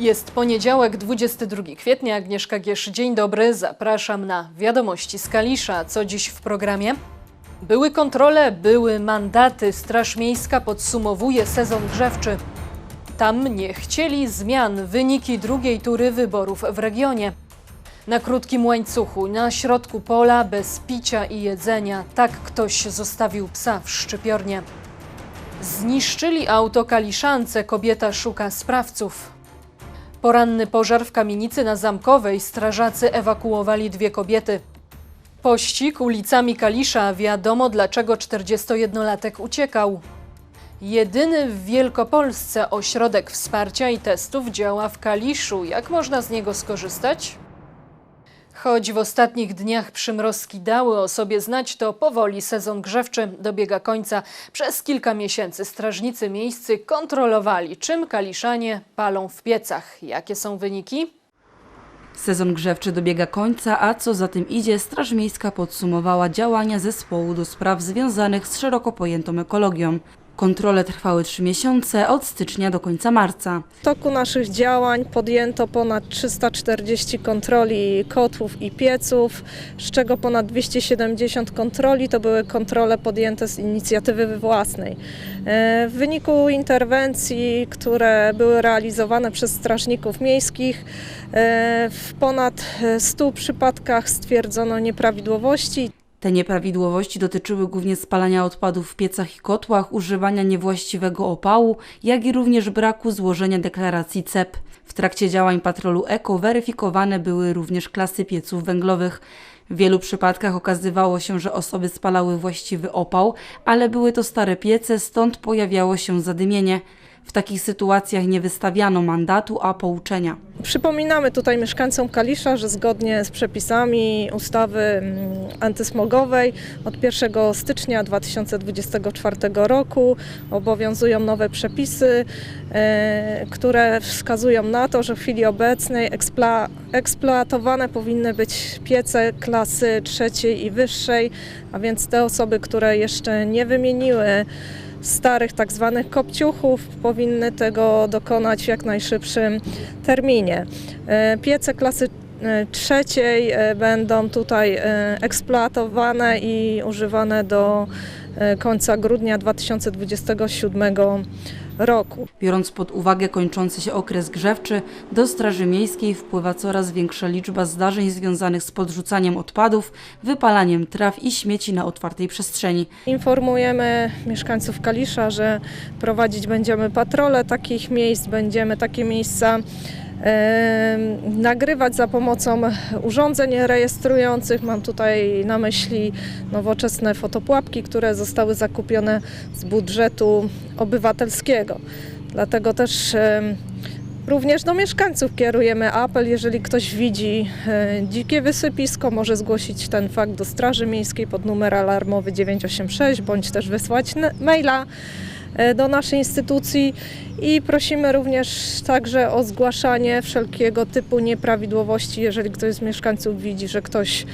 Jest poniedziałek, 22 kwietnia. Agnieszka Giesz, dzień dobry. Zapraszam na wiadomości z Kalisza. Co dziś w programie? Były kontrole, były mandaty. Straż Miejska podsumowuje sezon grzewczy. Tam nie chcieli zmian. Wyniki drugiej tury wyborów w regionie. Na krótkim łańcuchu, na środku pola, bez picia i jedzenia. Tak ktoś zostawił psa w szczypiornie. Zniszczyli auto kaliszance. Kobieta szuka sprawców. Poranny pożar w kamienicy na Zamkowej. Strażacy ewakuowali dwie kobiety. Pościg ulicami Kalisza. Wiadomo dlaczego 41-latek uciekał. Jedyny w Wielkopolsce ośrodek wsparcia i testów działa w Kaliszu. Jak można z niego skorzystać? Choć w ostatnich dniach przymrozki dały o sobie znać, to powoli sezon grzewczy dobiega końca. Przez kilka miesięcy strażnicy miejscy kontrolowali, czym kaliszanie palą w piecach. Jakie są wyniki? Sezon grzewczy dobiega końca, a co za tym idzie, Straż Miejska podsumowała działania zespołu do spraw związanych z szeroko pojętą ekologią. Kontrole trwały trzy miesiące, od stycznia do końca marca. W toku naszych działań podjęto ponad 340 kontroli kotłów i pieców, z czego ponad 270 kontroli to były kontrole podjęte z inicjatywy własnej. E, W wyniku interwencji, które były realizowane przez strażników miejskich, e, w ponad 100 przypadkach stwierdzono nieprawidłowości. Te nieprawidłowości dotyczyły głównie spalania odpadów w piecach i kotłach, używania niewłaściwego opału, jak i również braku złożenia deklaracji CEP. W trakcie działań patrolu EKO weryfikowane były również klasy pieców węglowych. W wielu przypadkach okazywało się, że osoby spalały właściwy opał, ale były to stare piece, stąd pojawiało się zadymienie. W takich sytuacjach nie wystawiano mandatu, a pouczenia. Przypominamy tutaj mieszkańcom Kalisza, że zgodnie z przepisami ustawy mm, antysmogowej od 1 stycznia 2024 roku obowiązują nowe przepisy, e, które wskazują na to, że w chwili obecnej ekspla, eksploatowane powinny być piece klasy trzeciej i wyższej, a więc te osoby, które jeszcze nie wymieniły starych tak zwanych kopciuchów powinny tego dokonać w jak najszybszym terminie. E, Piece klasy e, trzeciej e, będą tutaj eksploatowane i używane do końca grudnia 2027 roku. Biorąc pod uwagę kończący się okres grzewczy, do Straży Miejskiej wpływa coraz większa liczba zdarzeń związanych z podrzucaniem odpadów, wypalaniem traw i śmieci na otwartej przestrzeni. Informujemy mieszkańców Kalisza, że prowadzić będziemy patrole takich miejsc, będziemy takie miejsca nagrywać za pomocą urządzeń rejestrujących. Mam tutaj na myśli nowoczesne fotopułapki, które zostały zakupione z budżetu obywatelskiego. Dlatego też Również do mieszkańców kierujemy apel, jeżeli ktoś widzi e, dzikie wysypisko, może zgłosić ten fakt do Straży Miejskiej pod numer alarmowy 986 bądź też wysłać maila do naszej instytucji i prosimy również także o zgłaszanie wszelkiego typu nieprawidłowości, jeżeli ktoś z mieszkańców widzi, że ktoś e,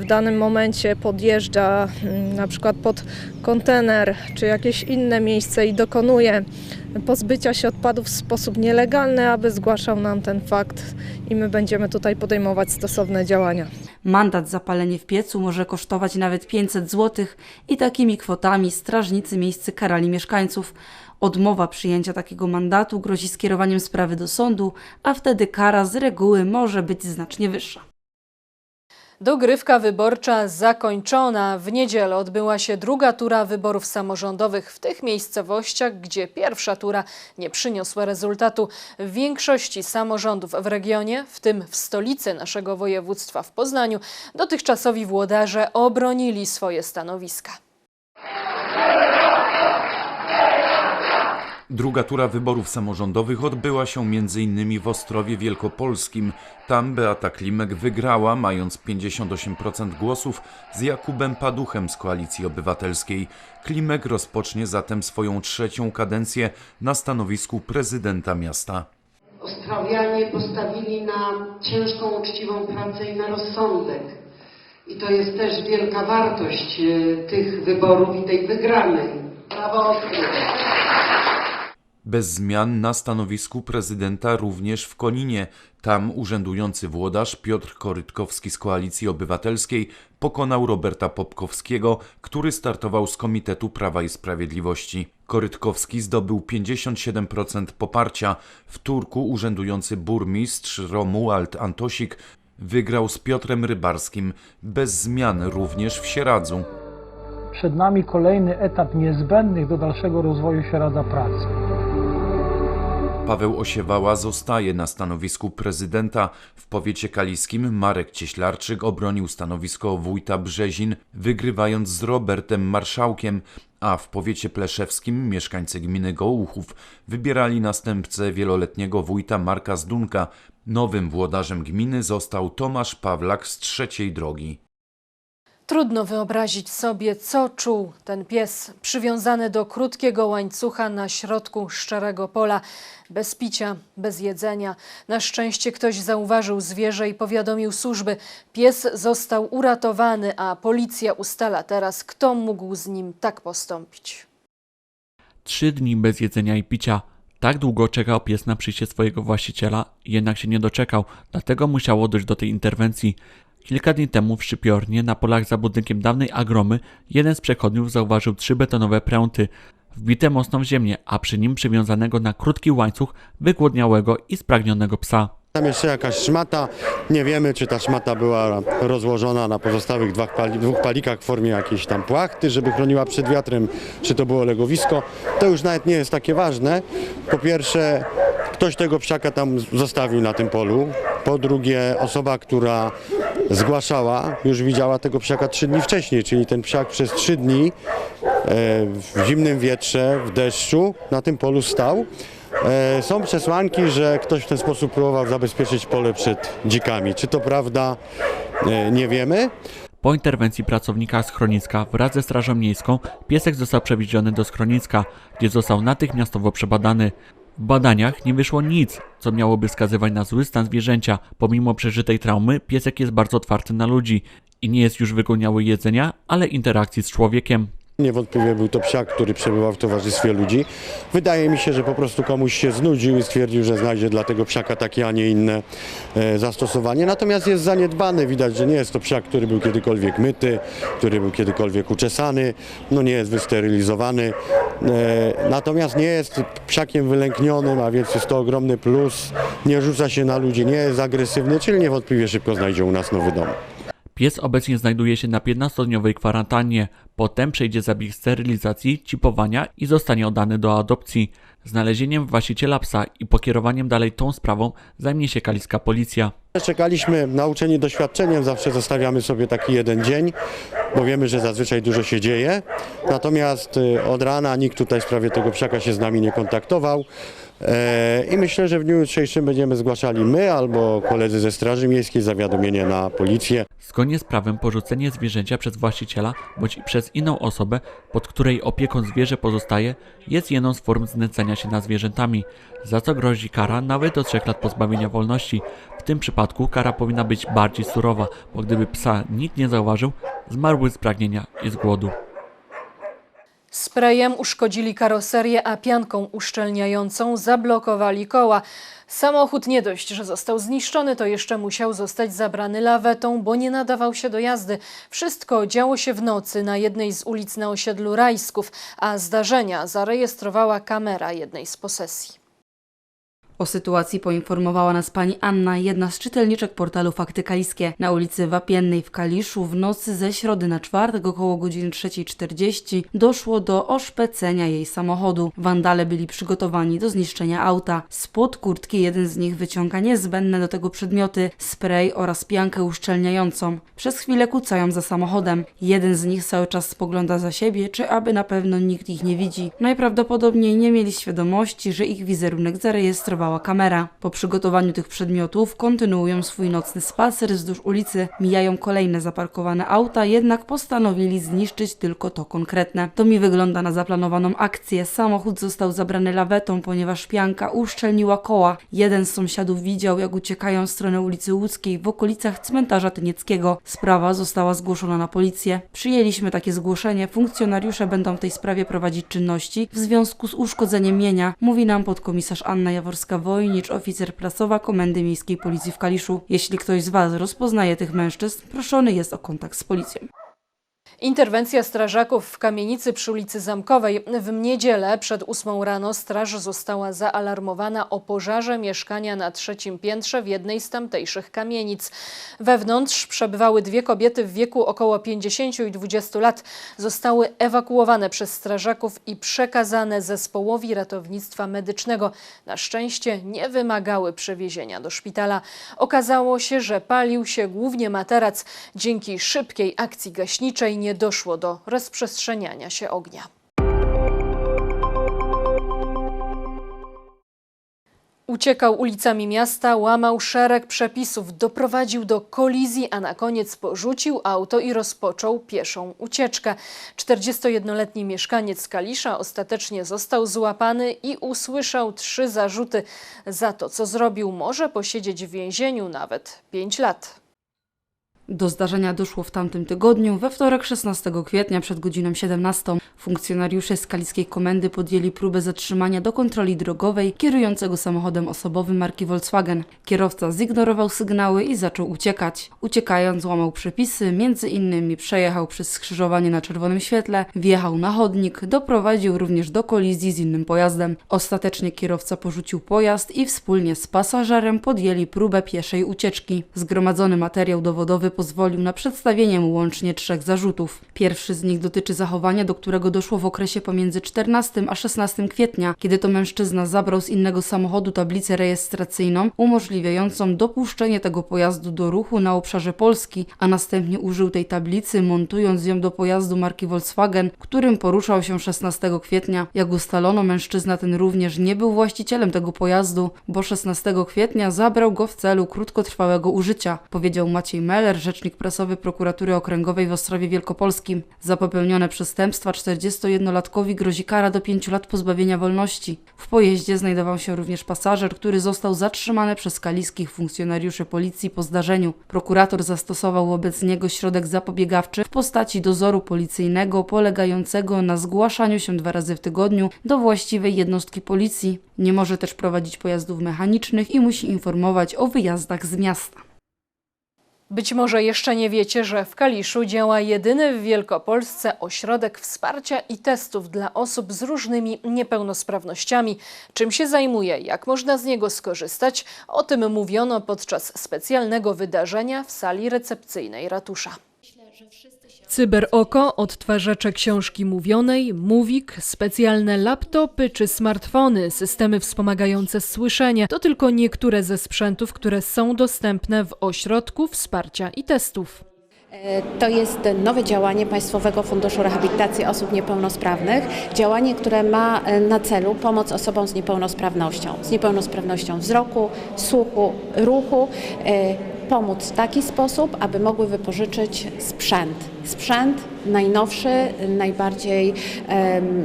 w danym momencie podjeżdża mm, na przykład pod kontener czy jakieś inne miejsce i dokonuje pozbycia się odpadów w sposób nielegalny, aby zgłaszał nam ten fakt i my będziemy tutaj podejmować stosowne działania. Mandat za palenie w piecu może kosztować nawet 500 zł i takimi kwotami strażnicy miejscy karali mieszkańców. Odmowa przyjęcia takiego mandatu grozi skierowaniem sprawy do sądu, a wtedy kara z reguły może być znacznie wyższa. Dogrywka wyborcza zakończona. W niedzielę odbyła się druga tura wyborów samorządowych w tych miejscowościach, gdzie pierwsza tura nie przyniosła rezultatu. W większości samorządów w regionie, w tym w stolicy naszego województwa w Poznaniu, dotychczasowi włodarze obronili swoje stanowiska. Druga tura wyborów samorządowych odbyła się m.in. w Ostrowie Wielkopolskim. Tam Beata Klimek wygrała, mając 58% głosów z Jakubem Paduchem z Koalicji Obywatelskiej. Klimek rozpocznie zatem swoją trzecią kadencję na stanowisku prezydenta miasta. Ostrowianie postawili na ciężką, uczciwą pracę i na rozsądek. I to jest też wielka wartość e, tych wyborów i tej wygranej. Brawo Ostrów! Bez zmian na stanowisku prezydenta również w Koninie. Tam urzędujący włodarz Piotr Korytkowski z Koalicji Obywatelskiej pokonał Roberta Popkowskiego, który startował z Komitetu Prawa i Sprawiedliwości. Korytkowski zdobył 57% poparcia. W Turku urzędujący burmistrz Romuald Antosik wygrał z Piotrem Rybarskim, bez zmian również w Sieradzu. Przed nami kolejny etap niezbędnych do dalszego rozwoju Sieradza pracy. Paweł Osiewała zostaje na stanowisku prezydenta. W powiecie kaliskim Marek Cieślarczyk obronił stanowisko wójta Brzezin, wygrywając z Robertem Marszałkiem, a w powiecie pleszewskim mieszkańcy gminy Gołuchów wybierali następcę wieloletniego wójta Marka Zdunka. Nowym włodarzem gminy został Tomasz Pawlak z trzeciej drogi. Trudno wyobrazić sobie, co czuł ten pies przywiązany do krótkiego łańcucha na środku szczerego pola, bez picia, bez jedzenia. Na szczęście ktoś zauważył zwierzę i powiadomił służby. Pies został uratowany, a policja ustala teraz, kto mógł z nim tak postąpić. Trzy dni bez jedzenia i picia. Tak długo czekał pies na przyjście swojego właściciela, jednak się nie doczekał, dlatego musiało dojść do tej interwencji. Kilka dni temu w Szczypiornie, na polach za budynkiem dawnej agromy, jeden z przechodniów zauważył trzy betonowe pręty, wbite mocno w ziemię, a przy nim przywiązanego na krótki łańcuch wygłodniałego i spragnionego psa. Tam jeszcze jakaś szmata. Nie wiemy, czy ta szmata była rozłożona na pozostałych dwóch, pali, dwóch palikach w formie jakiejś tam płachty, żeby chroniła przed wiatrem, czy to było legowisko. To już nawet nie jest takie ważne. Po pierwsze, ktoś tego psiaka tam zostawił na tym polu. Po drugie, osoba, która zgłaszała, już widziała tego psiaka trzy dni wcześniej, czyli ten psiak przez trzy dni e, w zimnym wietrze, w deszczu na tym polu stał. E, Są przesłanki, że ktoś w ten sposób próbował zabezpieczyć pole przed dzikami. Czy to prawda? E, Nie wiemy. Po interwencji pracownika schroniska wraz ze Strażą Miejską piesek został przewieziony do schroniska, gdzie został natychmiastowo przebadany. W badaniach nie wyszło nic, co miałoby wskazywać na zły stan zwierzęcia. Pomimo przeżytej traumy, piesek jest bardzo otwarty na ludzi i nie jest już wygoniały jedzenia, ale interakcji z człowiekiem. Niewątpliwie był to psiak, który przebywał w towarzystwie ludzi. Wydaje mi się, że po prostu komuś się znudził i stwierdził, że znajdzie dla tego psiaka takie, a nie inne e, zastosowanie. Natomiast jest zaniedbany. Widać, że nie jest to psiak, który był kiedykolwiek myty, który był kiedykolwiek uczesany, no nie jest wysterylizowany. E, natomiast nie jest psiakiem wylęknionym, a więc jest to ogromny plus. Nie rzuca się na ludzi, nie jest agresywny, czyli niewątpliwie szybko znajdzie u nas nowy dom. Pies obecnie znajduje się na 15-dniowej kwarantannie. Potem przejdzie zabieg sterylizacji, chipowania i zostanie oddany do adopcji. Znalezieniem właściciela psa i pokierowaniem dalej tą sprawą zajmie się kaliska policja. Czekaliśmy nauczeni doświadczeniem, zawsze zostawiamy sobie taki jeden dzień, bo wiemy, że zazwyczaj dużo się dzieje. Natomiast y, od rana nikt tutaj w sprawie tego psiaka się z nami nie kontaktował. E, I myślę, że w dniu jutrzejszym będziemy zgłaszali my albo koledzy ze Straży Miejskiej zawiadomienie na policję. Zgodnie z prawem porzucenie zwierzęcia przez właściciela bądź przez inną osobę, pod której opieką zwierzę pozostaje, jest jedną z form znęcania się nad zwierzętami, za co grozi kara nawet do 3 lat pozbawienia wolności. W tym przypadku kara powinna być bardziej surowa, bo gdyby psa nikt nie zauważył, zmarłby z pragnienia i z głodu. Sprayem uszkodzili karoserię, a pianką uszczelniającą zablokowali koła. Samochód nie dość, że został zniszczony, to jeszcze musiał zostać zabrany lawetą, bo nie nadawał się do jazdy. Wszystko działo się w nocy na jednej z ulic na osiedlu Rajsków, a zdarzenia zarejestrowała kamera jednej z posesji. O sytuacji poinformowała nas pani Anna, jedna z czytelniczek portalu Fakty Kaliskie. Na ulicy Wapiennej w Kaliszu w nocy ze środy na czwartek około godziny 3.40 doszło do oszpecenia jej samochodu. Wandale byli przygotowani do zniszczenia auta. Spod kurtki jeden z nich wyciąga niezbędne do tego przedmioty, spray oraz piankę uszczelniającą. Przez chwilę kucają za samochodem. Jeden z nich cały czas spogląda za siebie, czy aby na pewno nikt ich nie widzi. Najprawdopodobniej nie mieli świadomości, że ich wizerunek zarejestrowała kamera. Po przygotowaniu tych przedmiotów kontynuują swój nocny spacer wzdłuż ulicy. Mijają kolejne zaparkowane auta, jednak postanowili zniszczyć tylko to konkretne. To mi wygląda na zaplanowaną akcję. Samochód został zabrany lawetą, ponieważ pianka uszczelniła koła. Jeden z sąsiadów widział, jak uciekają w stronę ulicy Łódzkiej w okolicach cmentarza Tynieckiego. Sprawa została zgłoszona na policję. Przyjęliśmy takie zgłoszenie. Funkcjonariusze będą w tej sprawie prowadzić czynności w związku z uszkodzeniem mienia, mówi nam podkomisarz Anna Jaworska-Wojnicz, oficer prasowa Komendy Miejskiej Policji w Kaliszu. Jeśli ktoś z Was rozpoznaje tych mężczyzn, proszony jest o kontakt z policją. Interwencja strażaków w kamienicy przy ulicy Zamkowej. W niedzielę przed 8 rano straż została zaalarmowana o pożarze mieszkania na trzecim piętrze w jednej z tamtejszych kamienic. Wewnątrz przebywały dwie kobiety w wieku około 50 i 20 lat. Zostały ewakuowane przez strażaków i przekazane zespołowi ratownictwa medycznego. Na szczęście nie wymagały przewiezienia do szpitala. Okazało się, że palił się głównie materac. Dzięki szybkiej akcji gaśniczej nie doszło do rozprzestrzeniania się ognia. Uciekał ulicami miasta, łamał szereg przepisów, doprowadził do kolizji, a na koniec porzucił auto i rozpoczął pieszą ucieczkę. 41-letni mieszkaniec Kalisza ostatecznie został złapany i usłyszał trzy zarzuty. Za to, co zrobił, może posiedzieć w więzieniu nawet 5 lat. Do zdarzenia doszło w tamtym tygodniu, we wtorek 16 kwietnia przed godziną 17. Funkcjonariusze Skaliskiej Komendy podjęli próbę zatrzymania do kontroli drogowej kierującego samochodem osobowym marki Volkswagen. Kierowca zignorował sygnały i zaczął uciekać. Uciekając łamał przepisy, między innymi przejechał przez skrzyżowanie na czerwonym świetle, wjechał na chodnik, doprowadził również do kolizji z innym pojazdem. Ostatecznie kierowca porzucił pojazd i wspólnie z pasażerem podjęli próbę pieszej ucieczki. Zgromadzony materiał dowodowy pozwolił na przedstawienie mu łącznie trzech zarzutów. Pierwszy z nich dotyczy zachowania, do którego doszło w okresie pomiędzy 14 a 16 kwietnia, kiedy to mężczyzna zabrał z innego samochodu tablicę rejestracyjną umożliwiającą dopuszczenie tego pojazdu do ruchu na obszarze Polski, a następnie użył tej tablicy, montując ją do pojazdu marki Volkswagen, którym poruszał się 16 kwietnia. Jak ustalono, mężczyzna ten również nie był właścicielem tego pojazdu, bo 16 kwietnia zabrał go w celu krótkotrwałego użycia, powiedział Maciej Meller, rzecznik prasowy prokuratury okręgowej w Ostrowie Wielkopolskim. Za popełnione przestępstwa 41-latkowi grozi kara do 5 lat pozbawienia wolności. W pojeździe znajdował się również pasażer, który został zatrzymany przez kaliskich funkcjonariuszy policji po zdarzeniu. Prokurator zastosował wobec niego środek zapobiegawczy w postaci dozoru policyjnego polegającego na zgłaszaniu się dwa razy w tygodniu do właściwej jednostki policji. Nie może też prowadzić pojazdów mechanicznych i musi informować o wyjazdach z miasta. Być może jeszcze nie wiecie, że w Kaliszu działa jedyny w Wielkopolsce ośrodek wsparcia i testów dla osób z różnymi niepełnosprawnościami. Czym się zajmuje, jak można z niego skorzystać, o tym mówiono podczas specjalnego wydarzenia w sali recepcyjnej ratusza. Cyberoko, odtwarzacze książki mówionej, Mówik, specjalne laptopy czy smartfony, systemy wspomagające słyszenie to tylko niektóre ze sprzętów, które są dostępne w ośrodku wsparcia i testów. E, To jest nowe działanie Państwowego Funduszu Rehabilitacji Osób Niepełnosprawnych. Działanie, które ma e, na celu pomoc osobom z niepełnosprawnością, z niepełnosprawnością wzroku, słuchu, ruchu. Pomóc w taki sposób, aby mogły wypożyczyć sprzęt. Sprzęt najnowszy, najbardziej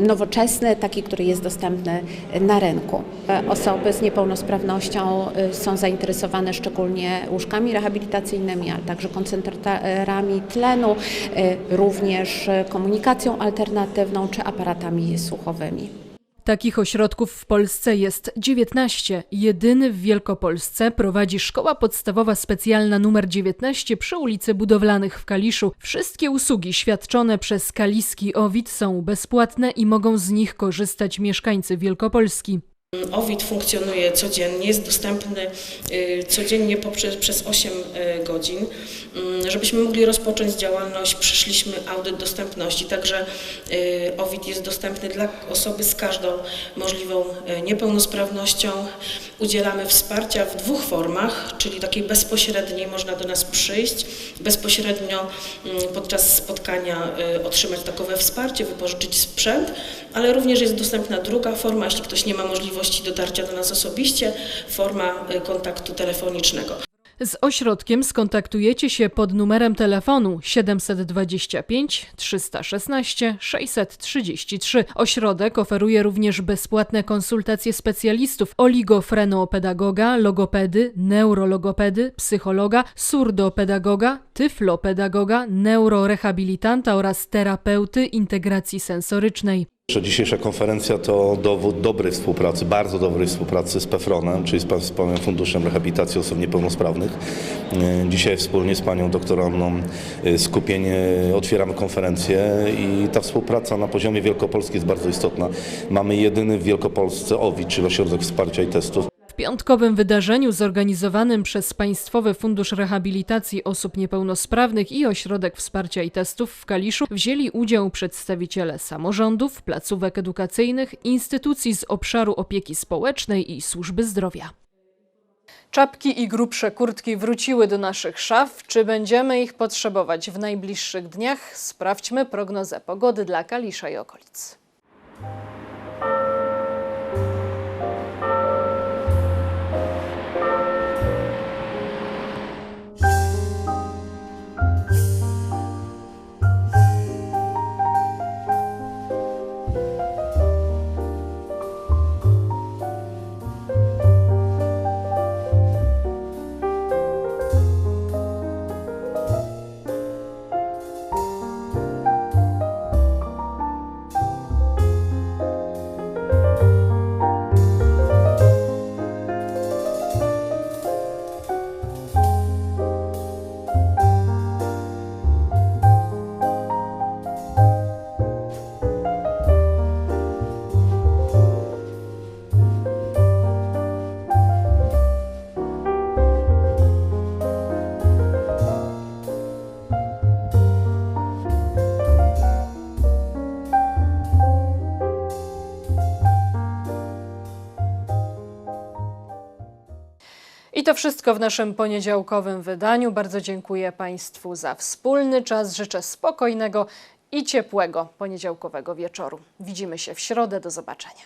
nowoczesny, taki, który jest dostępny na rynku. E, Osoby z niepełnosprawnością e, są zainteresowane szczególnie łóżkami rehabilitacyjnymi, ale także koncentratorami tlenu, e, również e, komunikacją alternatywną czy aparatami słuchowymi. Takich ośrodków w Polsce jest 19. Jedyny w Wielkopolsce prowadzi Szkoła Podstawowa Specjalna nr 19 przy ulicy Budowlanych w Kaliszu. Wszystkie usługi świadczone przez Kaliski Owid są bezpłatne i mogą z nich korzystać mieszkańcy Wielkopolski. OWID funkcjonuje codziennie, jest dostępny y, codziennie poprzez, przez 8 y, godzin. Mm, Żebyśmy mogli rozpocząć działalność, przeszliśmy audyt dostępności, także y, OWID jest dostępny dla osoby z każdą możliwą niepełnosprawnością. Udzielamy wsparcia w dwóch formach, czyli takiej bezpośredniej, można do nas przyjść, bezpośrednio mm, podczas spotkania otrzymać takowe wsparcie, wypożyczyć sprzęt, ale również jest dostępna druga forma, jeśli ktoś nie ma możliwości możliwości dotarcia do nas osobiście, forma y, kontaktu telefonicznego. Z ośrodkiem skontaktujecie się pod numerem telefonu 725 316 633. Ośrodek oferuje również bezpłatne konsultacje specjalistów oligofrenopedagoga, logopedy, neurologopedy, psychologa, surdopedagoga, tyflopedagoga, neurorehabilitanta oraz terapeuty integracji sensorycznej. Dzisiejsza konferencja to dowód dobrej współpracy, bardzo dobrej współpracy z PEFRONem, czyli z Państwowym Funduszem Rehabilitacji Osób Niepełnosprawnych. E, Dzisiaj wspólnie z Panią doktor Anną e, Skupienie otwieramy konferencję i ta współpraca na poziomie Wielkopolski jest bardzo istotna. Mamy jedyny w Wielkopolsce OWI, czyli Ośrodek Wsparcia i Testów. Piątkowym wydarzeniu zorganizowanym przez Państwowy Fundusz Rehabilitacji Osób Niepełnosprawnych i Ośrodek Wsparcia i Testów w Kaliszu wzięli udział przedstawiciele samorządów, placówek edukacyjnych, instytucji z obszaru opieki społecznej i służby zdrowia. Czapki i grubsze kurtki wróciły do naszych szaf. Czy będziemy ich potrzebować w najbliższych dniach? Sprawdźmy prognozę pogody dla Kalisza i okolic. I to wszystko w naszym poniedziałkowym wydaniu. Bardzo dziękuję Państwu za wspólny czas. Życzę spokojnego i ciepłego poniedziałkowego wieczoru. Widzimy się w środę. Do zobaczenia.